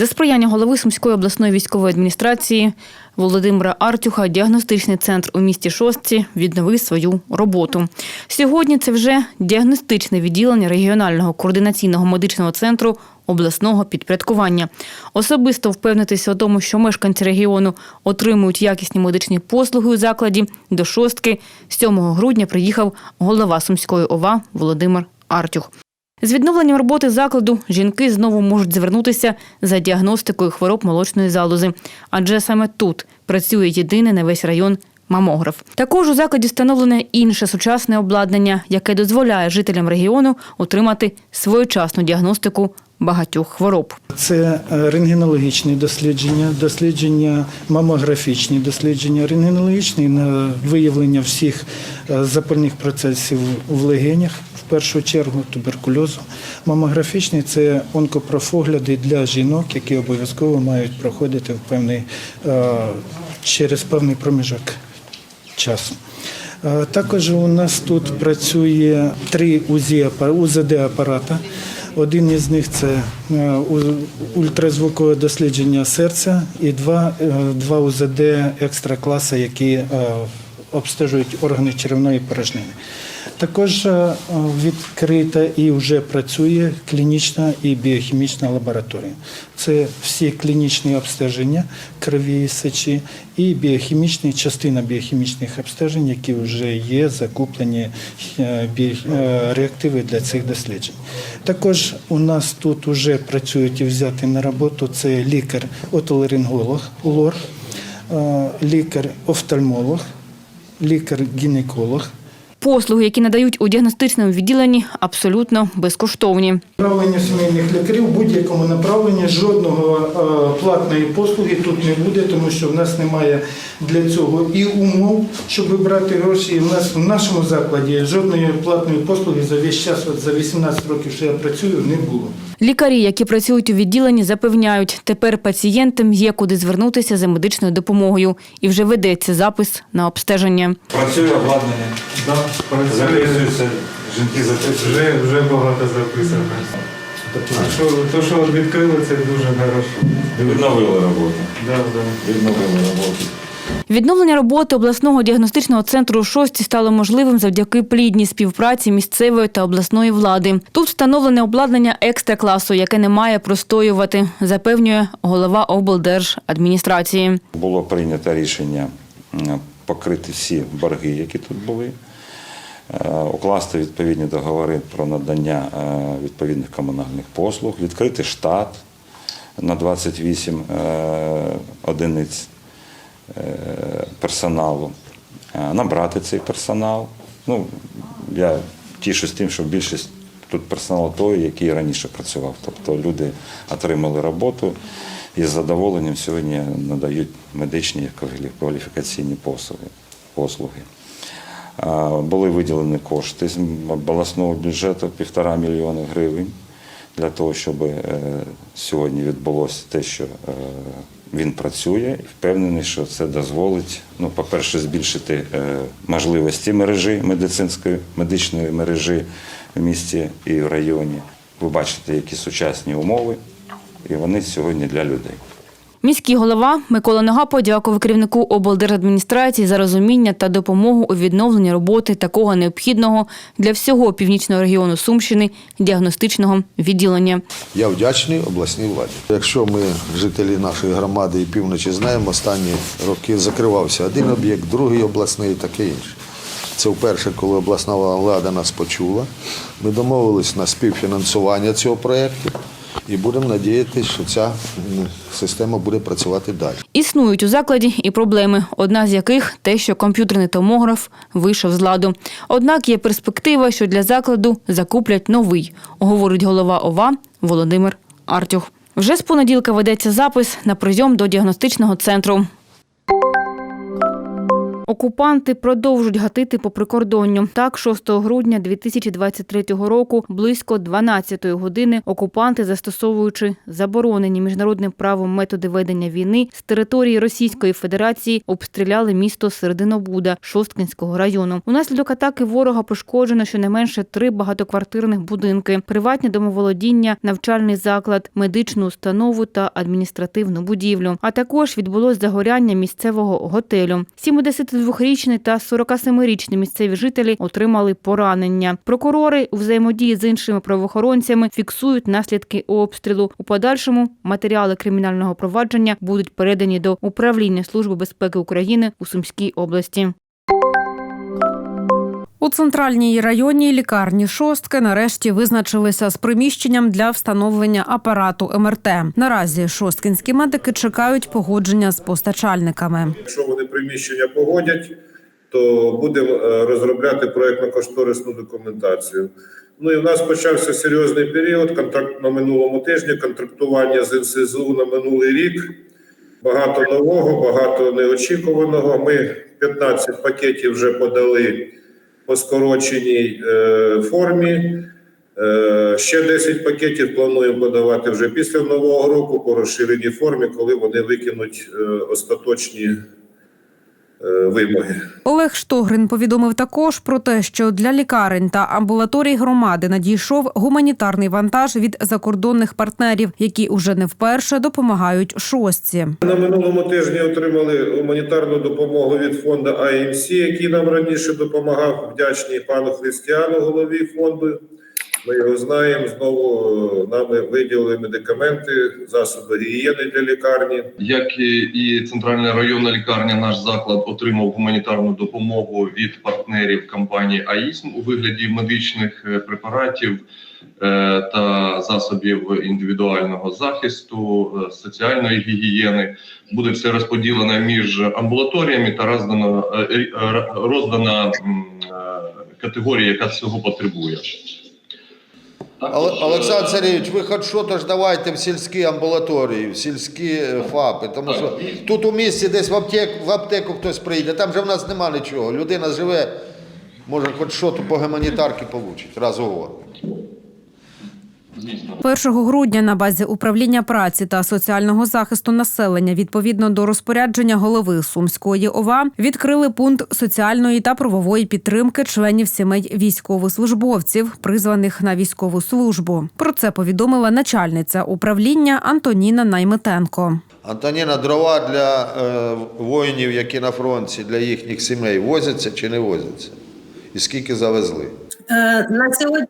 За сприяння голови Сумської обласної військової адміністрації Володимира Артюха діагностичний центр у місті Шостці відновив свою роботу. Сьогодні це вже діагностичне відділення регіонального координаційного медичного центру обласного підпорядкування. Особисто впевнитися у тому, що мешканці регіону отримують якісні медичні послуги у закладі до шостки. 7 грудня приїхав голова Сумської ОВА Володимир Артюх. З відновленням роботи закладу жінки знову можуть звернутися за діагностикою хвороб молочної залози, адже саме тут працює єдиний на весь район мамограф. Також у закладі встановлене інше сучасне обладнання, яке дозволяє жителям регіону отримати своєчасну діагностику багатьох хвороб. Це е, рентгенологічні дослідження, дослідження мамографічні дослідження, рентгенологічні на виявлення всіх е, запальних процесів в легенях, в першу чергу туберкульозу. Мамографічні це онкопрофогляди для жінок, які обов'язково мають проходити в певний, е, через певний проміжок часу. Також у нас тут працює три УЗД-апарата. Один із них це е, ультразвукове дослідження серця і два, е, два УЗД екстра класа, які е, обстежують органи черевної порожнини. Також е, відкрита і вже працює клінічна і біохімічна лабораторія. Це всі клінічні обстеження крові сечі і біохімічні, частина біохімічних обстежень, які вже є закуплені е, е, реактиви для цих досліджень. Також у нас тут вже працюють і взяти на роботу це лікар-отоларинголог, лор, лікар-офтальмолог, лікар-гінеколог. Послуги, які надають у діагностичному відділенні, абсолютно безкоштовні. Направлення сімейних лікарів в будь-якому направленні жодного е, платної послуги тут не буде, тому що в нас немає для цього і умов, щоб брати гроші. І в нас в нашому закладі жодної платної послуги за весь час, от за 18 років, що я працюю, не було. Лікарі, які працюють у відділенні, запевняють, тепер пацієнтам є куди звернутися за медичною допомогою, і вже ведеться запис на обстеження. Працює обладнання, Да, працює. записуються, жінки записуються. Вже, вже багато записано. А що, то, що відкрили, це дуже хорошо. Відновили роботу. Да, да. Відновили роботу. Відновлення роботи обласного діагностичного центру шості стало можливим завдяки плідній співпраці місцевої та обласної влади. Тут встановлене обладнання екстра-класу, яке не має простоювати, запевнює голова облдержадміністрації. Було прийнято рішення покрити всі борги, які тут були, е, укласти відповідні договори про надання е, відповідних комунальних послуг, відкрити штат на 28 е, одиниць персоналу, е, набрати цей персонал. Ну, я тішусь тим, що більшість тут персоналу той, який раніше працював. Тобто люди отримали роботу і з задоволенням сьогодні надають медичні кваліфікаційні послуги. Були виділені кошти з обласного бюджету півтора мільйона гривень для того, щоб е, сьогодні відбулося те, що е, він працює, і впевнений, що це дозволить, ну, по-перше, збільшити е, можливості мережі медицинської медичної мережі в місті і в районі. Ви бачите, які сучасні умови, і вони сьогодні для людей. Міський голова Микола Нога подякував керівнику облдержадміністрації за розуміння та допомогу у відновленні роботи такого необхідного для всього північного регіону Сумщини діагностичного відділення. Я вдячний обласній владі. Якщо ми, жителі нашої громади і півночі, знаємо, останні роки закривався один об'єкт, другий обласний таке інше. Це вперше, коли обласна влада нас почула. Ми домовились на співфінансування цього проєкту і будемо надіятися, що ця система буде працювати далі. Існують у закладі і проблеми, одна з яких те, що комп'ютерний томограф вийшов з ладу. Однак є перспектива, що для закладу закуплять новий, говорить голова ОВА Володимир Артюх. Вже з понеділка ведеться запис на прийом до діагностичного центру. Окупанти продовжують гатити по прикордонню. Так, 6 грудня 2023 року, близько 12 години, окупанти, застосовуючи заборонені міжнародним правом методи ведення війни, з території Російської Федерації обстріляли місто Серединобуда Шосткинського району. Унаслідок атаки ворога пошкоджено щонайменше три багатоквартирних будинки, приватні домоволодіння, навчальний заклад, медичну установу та адміністративну будівлю. А також відбулось загоряння місцевого готелю. 72-річний та 47-річний місцеві жителі отримали поранення. Прокурори у взаємодії з іншими правоохоронцями фіксують наслідки обстрілу. У подальшому матеріали кримінального провадження будуть передані до управління Служби безпеки України у Сумській області. У центральній районній лікарні шостки нарешті визначилися з приміщенням для встановлення апарату МРТ. Наразі шосткінські медики чекають погодження з постачальниками. Якщо вони приміщення погодять, то будемо е, розробляти проєктно-кошторисну документацію. Ну і в нас почався серйозний період контракт на минулому тижні, контрактування з НСЗУ на минулий рік. Багато нового, багато неочікуваного. Ми 15 пакетів вже подали по скороченій е, формі. Е, Ще 10 пакетів плануємо подавати вже після нового року по розширеній формі, коли вони викинуть е, остаточні вимоги. Олег Штогрин повідомив також про те, що для лікарень та амбулаторій громади надійшов гуманітарний вантаж від закордонних партнерів, які уже не вперше допомагають шостці. На минулому тижні отримали гуманітарну допомогу від фонду АМС, який нам раніше допомагав. Вдячний пану Християну, голові фонду. Ми його знаємо. Знову е, нами виділили медикаменти, засоби гігієни для лікарні. Як і- центральна районна лікарня, наш заклад отримав гуманітарну допомогу від партнерів компанії АІСМ у вигляді медичних е, препаратів е, та засобів індивідуального захисту, соціальної гігієни. Буде все розподілено між амбулаторіями та роздана е, категорія, яка цього потребує. Але- Олександр Сергійович, ви хоч що то ж давайте в сільські амбулаторії, в сільські е, ФАПи, тому що тут у місті десь в аптеку, в аптеку хтось прийде, там же в нас нема нічого. Людина живе, може хоч що то по гуманітарки получить, раз у год. 1 грудня на базі управління праці та соціального захисту населення відповідно до розпорядження голови Сумської ОВА відкрили пункт соціальної та правової підтримки членів сімей військовослужбовців, призваних на військову службу. Про це повідомила начальниця управління Антоніна Найметенко. Антоніна, дрова для е, воїнів, які на фронті, для їхніх сімей возяться чи не возяться? І скільки завезли? Е, На сьогодні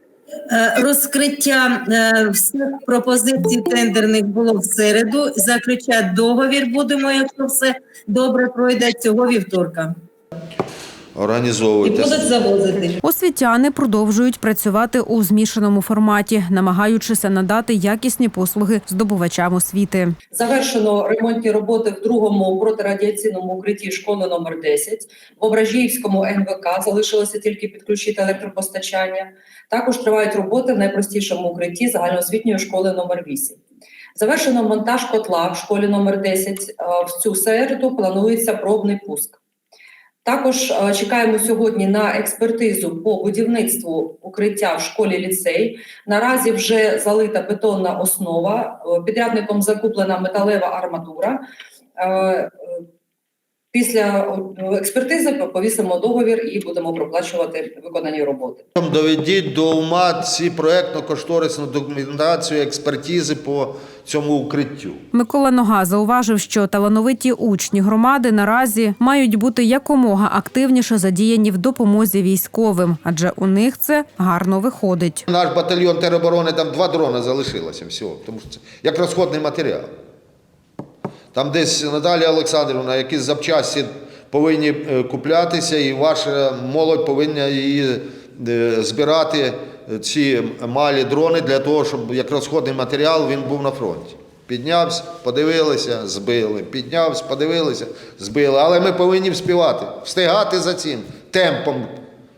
розкриття е, всіх пропозицій тендерних було в середу. Заключати договір будемо, якщо все добре пройде цього вівторка. І будуть завозити. Освітяни продовжують працювати у змішаному форматі, намагаючися надати якісні послуги здобувачам освіти. Завершено ремонтні роботи в другому протирадіаційному укритті школи номер 10. В Ображіївському НВК залишилося тільки підключити електропостачання. Також тривають роботи в найпростішому укритті загальноосвітньої школи номер 8. Завершено монтаж котла в школі номер 10. Е, В цю середу планується пробний пуск. Також е, чекаємо сьогодні на експертизу по будівництву укриття в школі ліцей. Наразі вже залита бетонна основа. е, Підрядником закуплена металева арматура. Після експертизи повісимо договір і будемо проплачувати виконані роботи. Доведіть до ума ці проєктно-кошторисну документацію, експертизи по цьому укриттю. Микола Нога зауважив, що талановиті учні громади наразі мають бути якомога активніше задіяні в допомозі військовим, адже у них це гарно виходить. Наш батальйон тероборони там два дрони залишилося всього, тому що це як розходний матеріал. Там десь Наталія Олександрівна, якісь запчасті повинні е, куплятися, і ваша молодь повинна її е, збирати, е, ці малі дрони, для того, щоб як розходний матеріал він був на фронті. Піднявся, подивилися, збили. Піднявся, подивилися, збили. Але ми повинні вспівати, встигати за цим темпом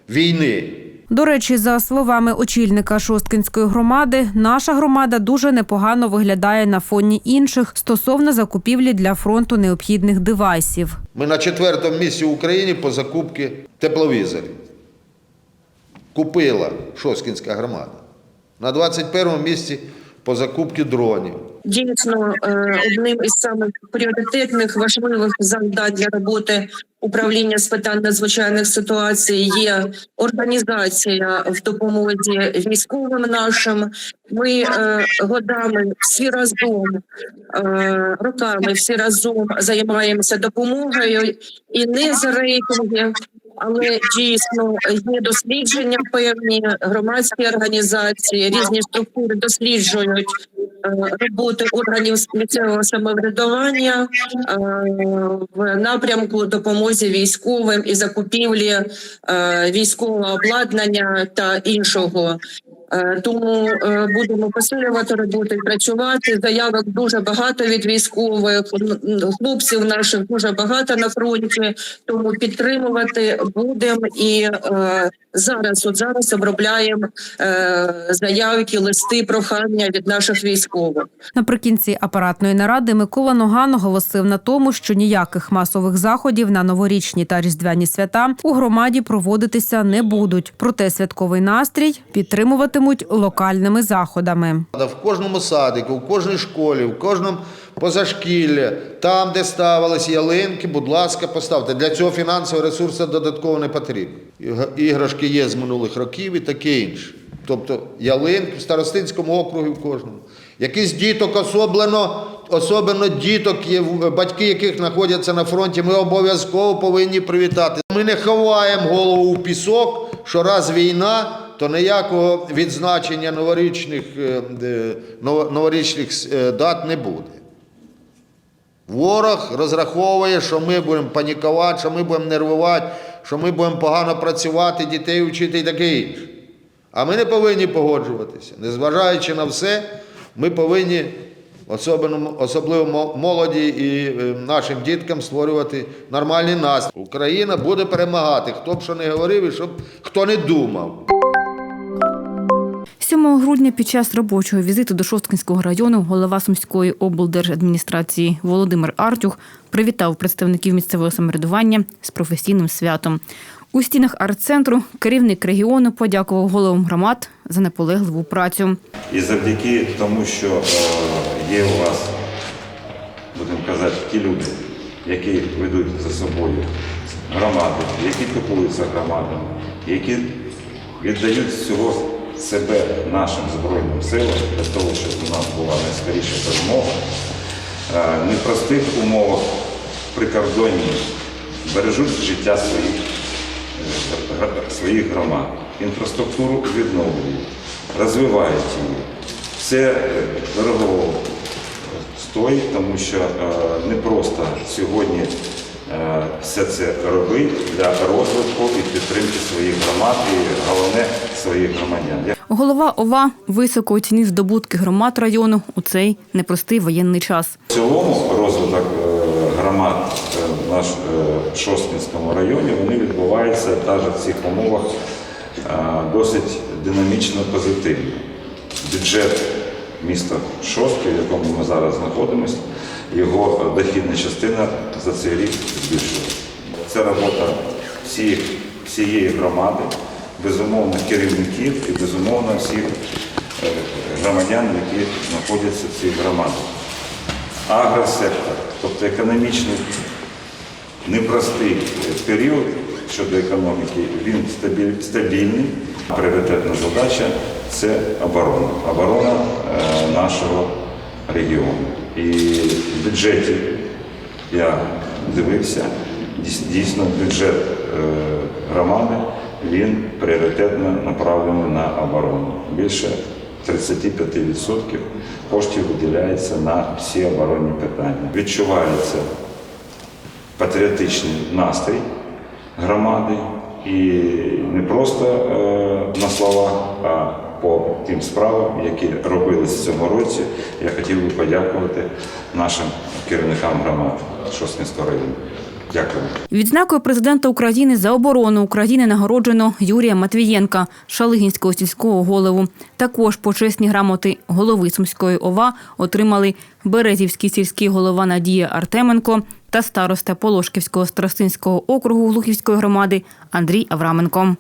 війни. До речі, за словами очільника Шосткинської громади, наша громада дуже непогано виглядає на фоні інших стосовно закупівлі для фронту необхідних девайсів. Ми на четвертому місці в Україні по закупці тепловізорів. Купила Шоскінська громада. На 21 місці по закупці дронів. дійсно е, одним із самих пріоритетних важливих завдань для роботи управління з питань надзвичайних ситуацій є організація в допомозі військовим нашим. Ми е, годами всі разом е, роками всі разом займаємося допомогою і не за рейтинги. Але дійсно є дослідження певні громадські організації, різні структури досліджують е, роботи органів місцевого самоврядування е, в напрямку допомозі військовим і закупівлі е, військового обладнання та іншого. Е, Тому е, будемо посилювати роботу і працювати. Заявок дуже багато від військових хлопців наших дуже багато на фронті. Тому підтримувати будемо і е, зараз, от зараз обробляємо заявки, листи, прохання від наших військових. Наприкінці апаратної наради Микола Ноган оголосив на тому, що ніяких масових заходів на новорічні та різдвяні свята у громаді проводитися не будуть. Проте святковий настрій підтримуватимуть локальними заходами. В кожному садику, в кожній школі, в кожному позашкіллі, там, де ставились ялинки, будь ласка, поставте. Для цього фінансового ресурсу додатково не потрібно. Іг- Іграшки є з минулих років і таке інше. Тобто ялинки в Старостинському округі в кожному. Якийсь діток особливо, особливо діток, батьки яких знаходяться на фронті, ми обов'язково повинні привітати. Ми не ховаємо голову в пісок, що раз війна, то ніякого відзначення новорічних, е, нов- новорічних е, дат не буде. Ворог розраховує, що ми будемо панікувати, що ми будемо нервувати, що ми будемо погано працювати, дітей вчити і таке інше. А ми не повинні погоджуватися. Незважаючи на все, ми повинні, особливо, особливо молоді і е, нашим діткам створювати нормальний настрій. Україна буде перемагати, хто б що не говорив і щоб хто не думав. 7 грудня під час робочого візиту до Шосткинського району голова Сумської облдержадміністрації Володимир Артюх привітав представників місцевого самоврядування з професійним святом. У стінах арт-центру керівник регіону подякував головам громад за наполегливу працю. І завдяки тому, що е, є у вас, будемо казати, ті люди, які ведуть за собою громади, які піклуються громадами, які віддають всього себе нашим Збройним силам для того, щоб у нас була найскоріша перемога, е, в непростих умовах прикордонні бережуть життя своїх е, своїх громад, інфраструктуру відновлюють, розвивають її. Це дорого стоїть, тому що е, не просто сьогодні все це робити для розвитку і підтримки своїх громад і головне своїх громадян. Голова ОВА високо оцінив здобутки громад району у цей непростий воєнний час. В цілому розвиток е, громад е, в наш е, Шосткінському районі вони відбуваються навіть в цих умовах е, досить динамічно позитивно. Бюджет міста Шостки, в якому ми зараз знаходимося, його дохідна частина за цей рік збільшилася. Це робота всіх, всієї громади, безумовно керівників і безумовно всіх е, громадян, які знаходяться в цих громадах агросектор, тобто економічний непростий період щодо економіки, він стабіль- стабільний. Пріоритетна задача це оборона. Оборона е, нашого регіону. І в бюджеті я дивився, дійсно бюджет е, громади він пріоритетно направлений на оборону. Більше 35% коштів виділяється на всі оборонні питання. Відчувається патріотичний настрій громади і не просто е, на словах, а тим справам, які робились цьому році. Я хотів би подякувати нашим керівникам громад Шостинського району. Дякую. Відзнакою президента України за оборону України нагороджено Юрія Матвієнка, Шалигінського сільського голову. Також почесні грамоти голови Сумської ОВА отримали Березівський сільський голова Надія Артеменко та староста Полошківського старостинського округу Глухівської громади Андрій Авраменко.